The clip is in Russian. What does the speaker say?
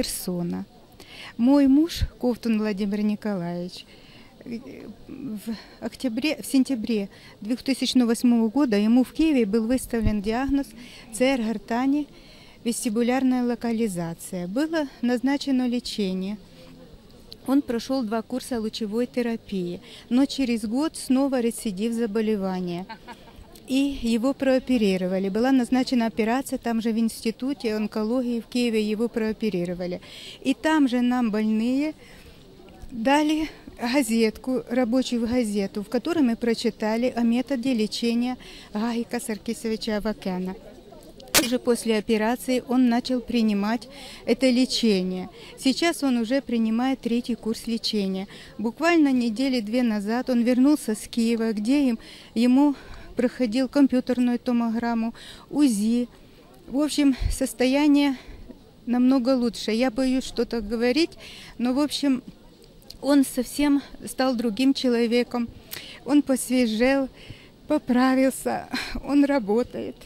Херсона. Мой муж, Ковтун Владимир Николаевич, э, в, октябре, в сентябре 2008 года ему в Киеве был выставлен диагноз ЦР гортани, вестибулярная локализация. Было назначено лечение. Он прошел два курса лучевой терапии, но через год снова рецидив заболевания. И его прооперировали. Была назначена операция там же в институте онкологии в Киеве, его прооперировали. И там же нам больные дали газетку, рабочую газету, в которой мы прочитали о методе лечения Гагика Саркисовича Авакяна. Уже после операции он начал принимать это лечение. Сейчас он уже принимает третий курс лечения. Буквально недели две назад он вернулся с Киева, где им, ему проходил компьютерную томограмму, УЗИ. В общем, состояние намного лучше. Я боюсь что-то говорить, но, в общем, он совсем стал другим человеком. Он посвежел, поправился, он работает.